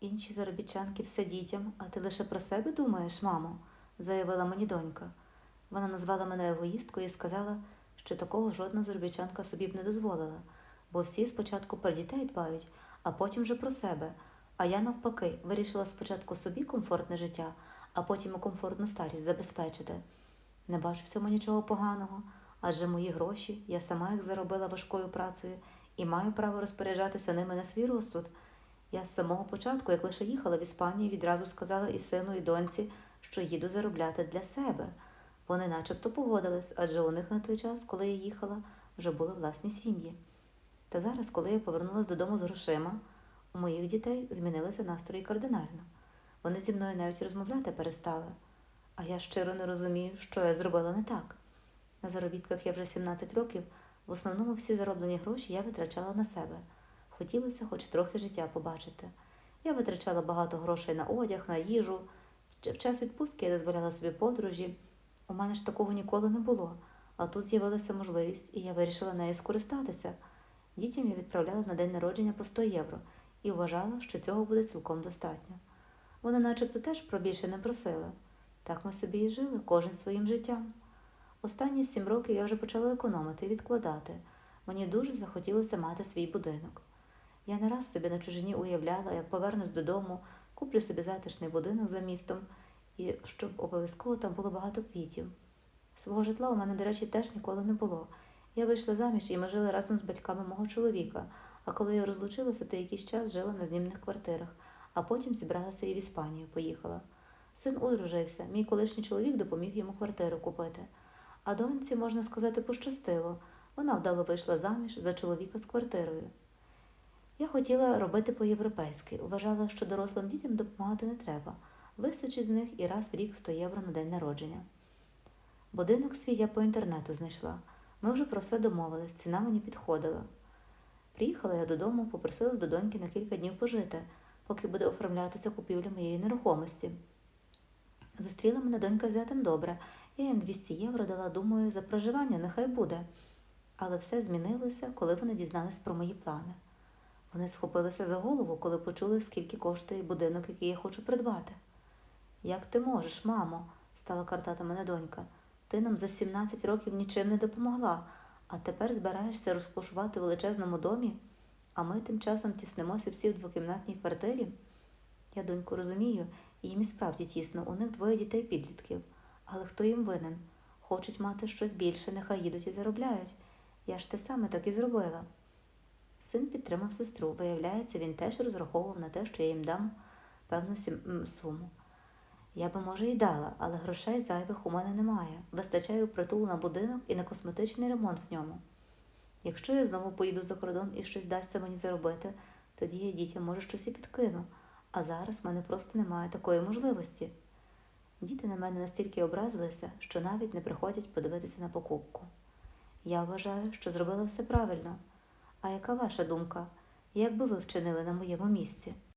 Інші заробітчанки все дітям, а ти лише про себе думаєш, мамо, заявила мені донька. Вона назвала мене егоїсткою і сказала, що такого жодна заробітчанка собі б не дозволила, бо всі спочатку про дітей дбають, а потім вже про себе. А я навпаки вирішила спочатку собі комфортне життя, а потім і комфортну старість забезпечити. Не бачу в цьому нічого поганого, адже мої гроші я сама їх заробила важкою працею і маю право розпоряджатися ними на свій розсуд. Я з самого початку, як лише їхала в Іспанію, відразу сказала і сину, і доньці, що їду заробляти для себе. Вони начебто погодились, адже у них на той час, коли я їхала, вже були власні сім'ї. Та зараз, коли я повернулася додому з грошима, у моїх дітей змінилися настрої кардинально. Вони зі мною навіть розмовляти перестали. А я щиро не розумію, що я зробила не так. На заробітках я вже 17 років, в основному всі зароблені гроші я витрачала на себе. Хотілося хоч трохи життя побачити. Я витрачала багато грошей на одяг, на їжу. В час відпустки я дозволяла собі подорожі. У мене ж такого ніколи не було, а тут з'явилася можливість, і я вирішила нею скористатися. Дітям я відправляла на день народження по 100 євро і вважала, що цього буде цілком достатньо. Вони начебто теж про більше не просили. Так ми собі і жили, кожен своїм життям. Останні сім років я вже почала економити і відкладати. Мені дуже захотілося мати свій будинок. Я не раз собі на чужині уявляла, як повернусь додому, куплю собі затишний будинок за містом, і щоб обов'язково там було багато квітів. Свого житла у мене, до речі, теж ніколи не було. Я вийшла заміж і ми жили разом з батьками мого чоловіка, а коли я розлучилася, то якийсь час жила на знімних квартирах, а потім зібралася і в Іспанію поїхала. Син одружився, мій колишній чоловік допоміг йому квартиру купити. А доньці, можна сказати, пощастило. Вона вдало вийшла заміж за чоловіка з квартирою. Я хотіла робити по-європейськи, вважала, що дорослим дітям допомагати не треба. Вистачить з них і раз в рік 100 євро на день народження. Будинок свій я по інтернету знайшла. Ми вже про все домовились, ціна мені підходила. Приїхала я додому, попросилась до доньки на кілька днів пожити, поки буде оформлятися купівля моєї нерухомості. Зустріла мене донька зятем добре, я їм 200 євро дала, думаю, за проживання нехай буде. Але все змінилося, коли вони дізнались про мої плани. Вони схопилися за голову, коли почули, скільки коштує будинок, який я хочу придбати. Як ти можеш, мамо, стала картати мене донька. Ти нам за 17 років нічим не допомогла, а тепер збираєшся розкошувати у величезному домі, а ми тим часом тіснимося всі в двокімнатній квартирі. Я доньку розумію, їм і справді тісно, у них двоє дітей підлітків. Але хто їм винен? Хочуть мати щось більше, нехай їдуть і заробляють. Я ж те саме так і зробила. Син підтримав сестру. Виявляється, він теж розраховував на те, що я їм дам певну суму. Я би, може, і дала, але грошей зайвих у мене немає. Вистачає притул на будинок і на косметичний ремонт в ньому. Якщо я знову поїду за кордон і щось дасться мені заробити, тоді я дітям може щось і підкину. А зараз в мене просто немає такої можливості. Діти на мене настільки образилися, що навіть не приходять подивитися на покупку. Я вважаю, що зробила все правильно. А яка ваша думка? Як би ви вчинили на моєму місці?